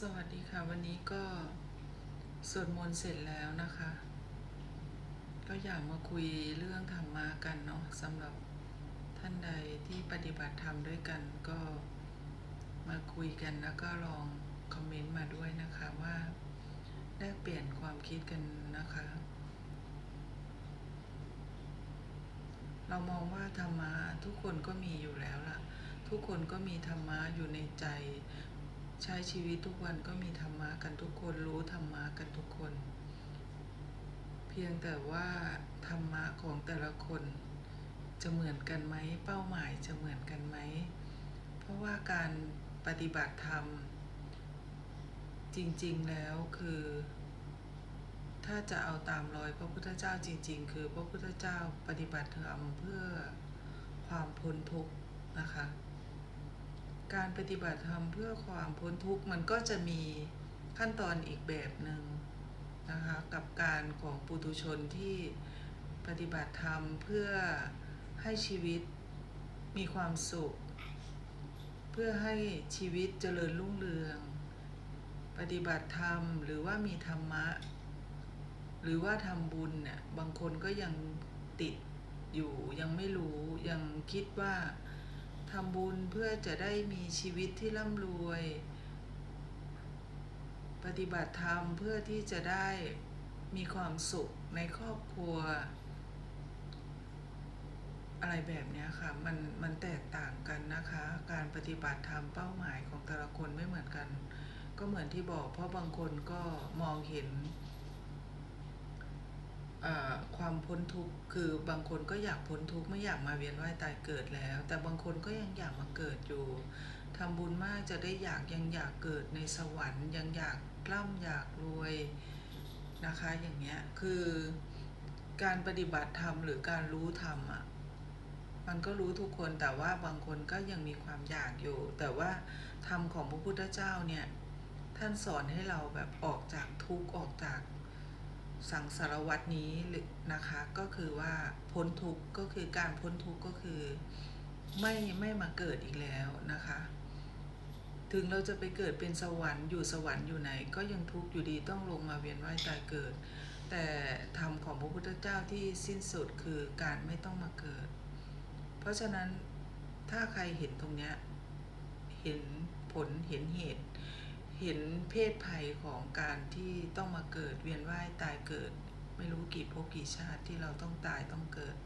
สวัสดีค่ะ วันนี้ก็สวดมนต์เสร็จแล้วนะคะ ก็อยากมาคุยเรื่องธรรมะกันเนาะสำหรับท่านใดที่ปฏิบัติธรรมด้วยกันก็มาคุยกันแล้วก็ลองคอมเมนต์มาด้วยนะคะว่าแลกเปลี่ยนความคิดกันนะคะ เรามองว่าธรรมะทุกคนก็มีอยู่แล้วล่ะ ทุกคนก็มีธรรมะอยู่ในใจ ใช้ชีวิตทุกวันก็มีธรรมะกันทุกคนรู้ธรรมะกันทุกคน เพียงแต่ว่าธรรมะของแต่ละคน จะเหมือนกันไหมเป้าหมายจะเหมือนกันไหม เพราะว่าการปฏิบัติธรรม จริงๆแล้วคือ ถ้าจะเอาตามรอยพระพุทธเจ้าจริง ๆ คือพระพุทธเจ้าปฏิบัติธรรมเพื่อความพ้นทุกข์นะคะ การปฏิบัติธรรมเพื่อความพ้นทุกข์มันก็จะมีขั้นตอนอีกแบบหนึ่งนะคะกับการของปุถุชนที่ปฏิบัติธรรมเพื่อให้ชีวิตมีความสุข เพื่อให้ชีวิตเจริญรุ่งเรือง ปฏิบัติธรรมหรือว่ามีธรรมะ หรือว่าทำบุญเนี่ยบางคนก็ยังติดอยู่ยังไม่รู้ยังคิดว่า ทำบุญเพื่อจะได้มีชีวิตที่ร่ำรวย ปฏิบัติธรรมเพื่อที่จะได้มีความสุขในครอบครัว อะไรแบบเนี้ยค่ะ มันมันแตกต่างกันนะคะ การปฏิบัติธรรมเป้าหมายของแต่ละคนไม่เหมือนกัน ก็เหมือนที่บอกเพราะบางคนก็มองเห็น ความพ้นทุกข์คือบางคนก็อยากพ้นทุกข์ไม่อยากมาเวียนว่ายตายเกิดแล้ว แต่บางคนก็ยังอยากมาเกิดอยู่ทำบุญมากจะได้อยากยังอยากเกิดในสวรรค์ ยังอยากกล้ำอยากรวยนะคะอย่างเงี้ยคือการปฏิบัติธรรมหรือการรู้ธรรมอะมันก็รู้ทุกคนแต่ว่าบางคนก็ยังมีความอยากอยู่ แต่ว่าธรรมของพระพุทธเจ้าเนี่ยท่านสอนให้เราแบบออกจากทุกข์ออกจาก สังสารวัตนี้นะคะก็คือว่าพ้นทุกข์ก็คือการพ้นทุกข์ก็คือไม่ไม่มาเกิดอีกแล้วนะคะ ถึงเราจะไปเกิดเป็นสวรรค์อยู่สวรรค์อยู่ไหน ก็ยังทุกข์อยู่ดีต้องลงมาเวียนว่ายตายเกิด แต่ธรรมของพระพุทธเจ้าที่สิ้นสุดคือการไม่ต้องมาเกิด เพราะฉะนั้นถ้าใครเห็นตรงเนี้ยเห็นผลเห็นเหตุ เห็นเพศภัยของการที่ต้องมาเกิดเวียนว่ายตายเกิด ไม่รู้กี่ภพกี่ชาติที่เราต้องตายต้องเกิด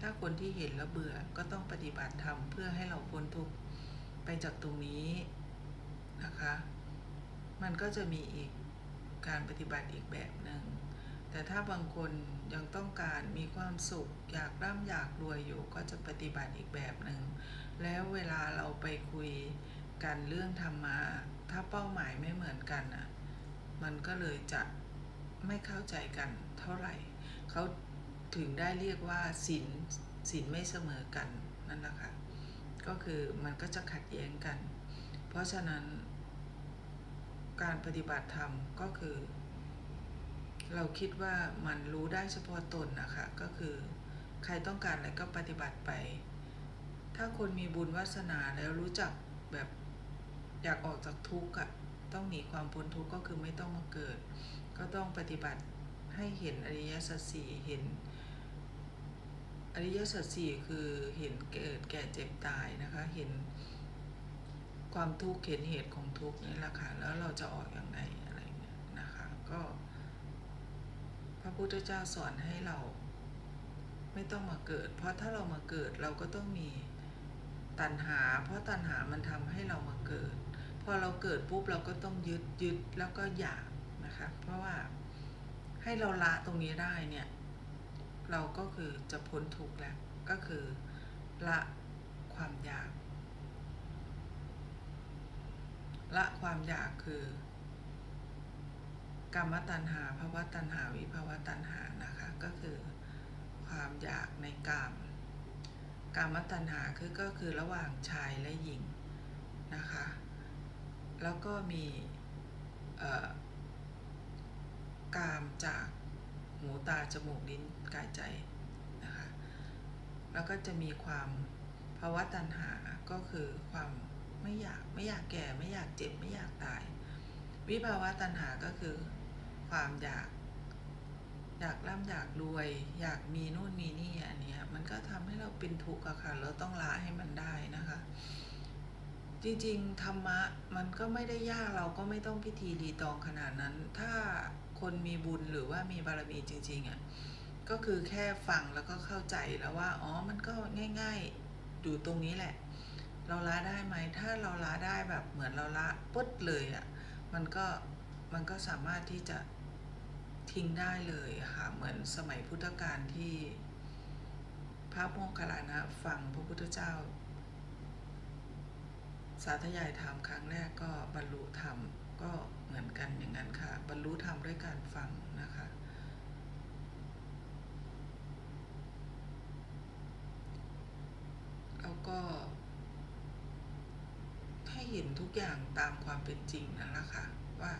ถ้าคนที่เห็นแล้วเบื่อก็ต้องปฏิบัติธรรมเพื่อให้เราพ้นทุกข์ไปจากตรงนี้นะคะ มันก็จะมีอีกการปฏิบัติอีกแบบหนึ่งแต่ถ้าบางคนยังต้องการมีความสุขอยากร่ำอยากรวยอยู่ก็จะปฏิบัติอีกแบบหนึ่งแล้วเวลาเราไปคุยกันเรื่องธรรมะ ถ้าเป้าหมายไม่เหมือนกันอะ มันก็เลยจะไม่เข้าใจกันเท่าไหร่ เขาถึงได้เรียกว่าศีลศีลไม่เสมอกันนั่นแหละค่ะ ก็คือมันก็จะขัดแย้งกัน เพราะฉะนั้น การปฏิบัติธรรมก็คือ เราคิดว่ามันรู้ได้เฉพาะตนนะคะ ก็คือใครต้องการอะไรก็ปฏิบัติไป ถ้าคนมีบุญวาสนาแล้วรู้จักแบบ อยากออกจากทุกข์อะต้องหนีความพ้นทุกข์ก็คือไม่ต้องมาเกิด ก็ต้องปฏิบัติให้เห็นอริยสัจสี่เห็น อริยสัจสี่คือเห็นเกิดแก่เจ็บตายนะคะเห็นความทุกข์เห็นเหตุของทุกข์นี่แหละค่ะแล้วเราจะออกอย่างไรอะไรเนี่ยนะคะก็พระพุทธเจ้าสอนให้เราไม่ต้องมาเกิด เพราะถ้าเรามาเกิดเราก็ต้องมีตัณหา เพราะตัณหามันทำให้เรามาเกิด อเราเกิดปุ๊บเราก็ต้องยึดยึดแล้วก็อยากนะคะ เพราะว่าให้เราละตรงนี้ได้เนี่ย เราก็คือจะพ้นทุกข์แล้ว ก็คือละความอยาก ละความอยากคือกรรมตัณหาภาวะตัณหาวิภาวะตัณหานะคะ ก็คือความอยากในกามกามตัณหาคือก็คือระหว่างชายและหญิงนะคะ แล้วก็มีกามจากหูตาจมูกลิ้นกายใจนะคะแล้วก็จะมีความภาวะตัณหาก็คือความไม่อยากไม่อยากแก่ไม่อยากเจ็บไม่อยากตาย วิภาวะตัณหาก็คือความอยากอยากร่ำอยากรวย อยากมีนู่นมีนี่อันเนี้ยมันก็ทำให้เราเป็นทุกข์อะค่ะเราต้องละให้มันได้นะคะ จริงๆ ธรรมะมันก็ไม่ได้ยากเราก็ไม่ต้องพิธีรีตองขนาดนั้น ถ้าคนมีบุญหรือว่ามีบารมีจริงๆอะก็คือแค่ฟังแล้วก็เข้าใจแล้วว่าอ๋อมันก็ง่ายๆอยู่ตรงนี้แหละ เราละได้ไหมถ้าเราละได้แบบเหมือนเราละปุ๊ดเลยอะมันก็มันก็สามารถที่จะทิ้งได้เลยค่ะเหมือนสมัยพุทธกาลที่พระโมคคัลลานะฟังพระพุทธเจ้า สาธยายธรรมครั้งแรกก็บรรลุธรรมก็เหมือนกันอย่างนั้นค่ะ บรรลุธรรมด้วยการฟังนะคะ แล้วก็ให้เห็นทุกอย่างตามความเป็นจริงนั่นแหละค่ะ ว่า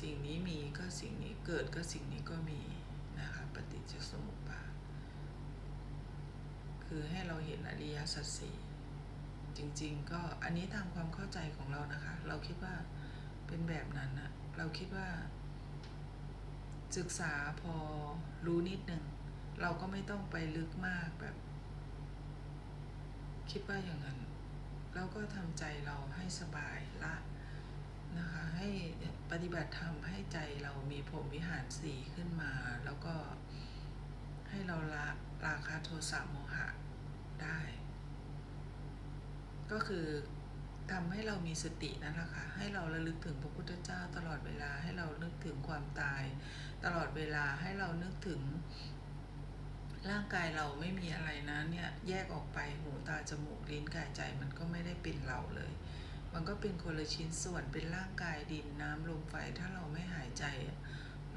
สิ่งนี้มีก็สิ่งนี้เกิดก็สิ่งนี้ก็มีนะคะปฏิจจสมุปบาทคือให้เราเห็นอริยสัจสี่ จริง ๆ ก็อันนี้ตามความเข้าใจของเรานะคะ เราคิดว่าเป็นแบบนั้นนะเราคิดว่า ศึกษาพอรู้นิดหนึ่งเราก็ไม่ต้องไปลึกมากแบบ คิดว่าอย่างนั้นเราก็ทำใจเราให้สบายละนะคะ ให้ปฏิบัติธรรมให้ใจเรามีพรหมวิหารสีขึ้นมา แล้วก็ให้เราละราคะโทสะโมหะได้ ก็คือทำให้เรามีสตินั่นแหละค่ะ ให้เราระลึกถึงพระพุทธเจ้าตลอดเวลา ให้เรานึกถึงความตาย ตลอดเวลา ให้เรานึกถึง ร่างกายเราไม่มีอะไรนะเนี่ยแยกออกไปหูตาจมูกลิ้นกายใจมันก็ไม่ได้เป็นเราเลย มันก็เป็นคนละชิ้นส่วนเป็นร่างกายดินน้ำลมไฟถ้าเราไม่หายใจ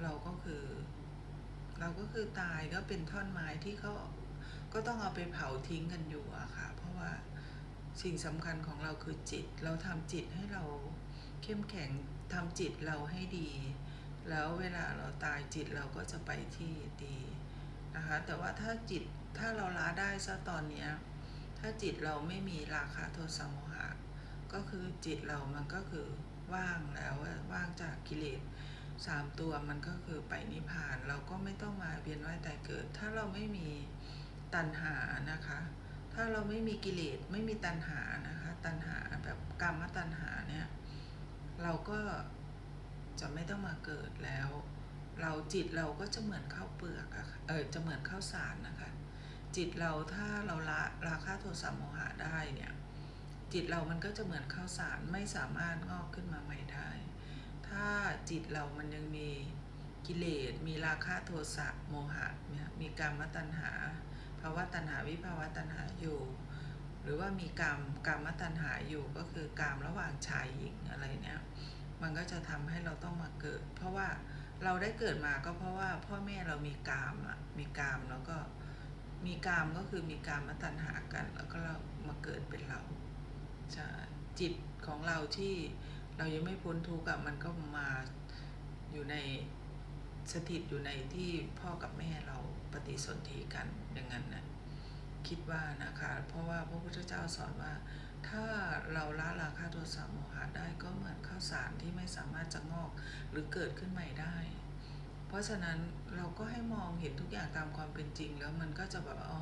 เราก็คือ เราก็คือตายก็เป็นท่อนไม้ที่เขาก็ต้องเอาไปเผาทิ้งกันอยู่อะค่ะ เพราะว่า สิ่งสำคัญของเราคือจิต เราทำจิตให้เราเข้มแข็งทำจิตเราให้ดี แล้วเวลาเราตายจิตเราก็จะไปที่ดีนะคะแต่ว่าถ้าจิตถ้าเราละได้ซะตอนเนี้ยถ้าจิตเราไม่มีราคะโทสะโมหะ ก็คือจิตเรามันก็คือว่างแล้วว่างจากกิเลสสามตัวมันก็คือไปนิพพานเราก็ไม่ต้องมาเวียนว่ายตายเกิด ถ้าเราไม่มีตัณหานะคะ ถ้าเราไม่มีกิเลสไม่มีตัณหานะคะ ตัณหาแบบกรรมตัณหาเนี่ย เราก็จะไม่ต้องมาเกิดแล้ว เราจิตเราก็จะเหมือนข้าวเปลือกอะเออจะเหมือนข้าวสารนะคะ จิตเราถ้าเราละราคะโทสะโมหะได้เนี่ย จิตเรามันก็จะเหมือนข้าวสารไม่สามารถงอกขึ้นมาใหม่ได้ ถ้าจิตเรามันยังมีกิเลสมีราคะโทสะโมหะเนี่ยมีกรรมตัณหา ภาวะตัณหาวิภาวะตัณหาอยู่ หรือว่ามีกรรมกรรมตัณหาอยู่ก็คือกรรมระหว่างชายหญิงอะไรเนี่ยมันก็จะทำให้เราต้องมาเกิด เพราะว่าเราได้เกิดมาก็เพราะว่าพ่อแม่เรามีกามอะมีกามแล้วก็มีกามก็คือมีกามมตัณหากัน แล้วก็เรามาเกิดเป็นเราจะจิตของเราที่เรายังไม่พ้นทุกข์อะมันก็มาอยู่ในสถิตอยู่ในที่พ่อกับแม่เราปฏิสนธิกัน อย่างนั้นนะคิดว่านะคะ เพราะว่าพระพุทธเจ้าสอนว่า ถ้าเราละราคะโทสะโมหะได้ก็เหมือนข้าวสารที่ไม่สามารถจะงอกหรือเกิดขึ้นใหม่ได้ เพราะฉะนั้นเราก็ให้มองเห็นทุกอย่างตามความเป็นจริง แล้วมันก็จะแบบอ๋อ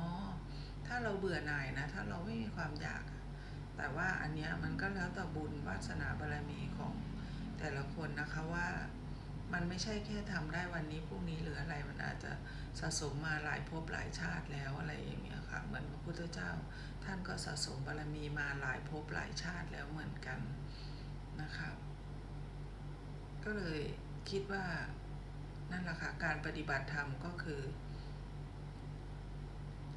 ถ้าเราเบื่อหน่ายนะ ถ้าเราไม่มีความอยาก แต่ว่าอันเนี้ยมันก็แล้วแต่บุญวาสนาบารมีของแต่ละคนนะคะว่า มันไม่ใช่แค่ทำได้วันนี้พรุ่งนี้หรืออะไรมันอาจจะสะสมมาหลายภพหลายชาติแล้วอะไรอย่างเงี้ยค่ะเหมือนพระพุทธเจ้า ท่านก็สะสมบารมีมาหลายภพหลายชาติแล้วเหมือนกันนะคะก็เลยคิดว่านั่นแหละค่ะการปฏิบัติธรรมก็คือ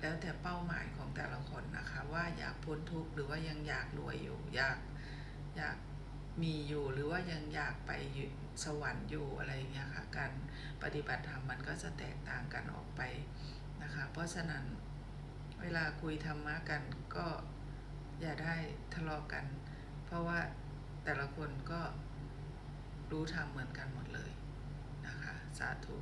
แล้วแต่เป้าหมายของแต่ละคนนะคะ ว่าอยากพ้นทุกข์หรือว่ายังอยากรวยอยู่อยากอยาก มีอยู่หรือว่ายังอยากไปสวรรค์อยู่อะไรอย่างเงี้ยค่ะการปฏิบัติธรรมมันก็จะแตกต่างกันออกไปนะคะเพราะฉะนั้นเวลาคุยธรรมะกันก็อย่าได้ทะเลาะกัน เพราะว่าแต่ละคนก็รู้ธรรมเหมือนกันหมดเลยนะคะสาธุ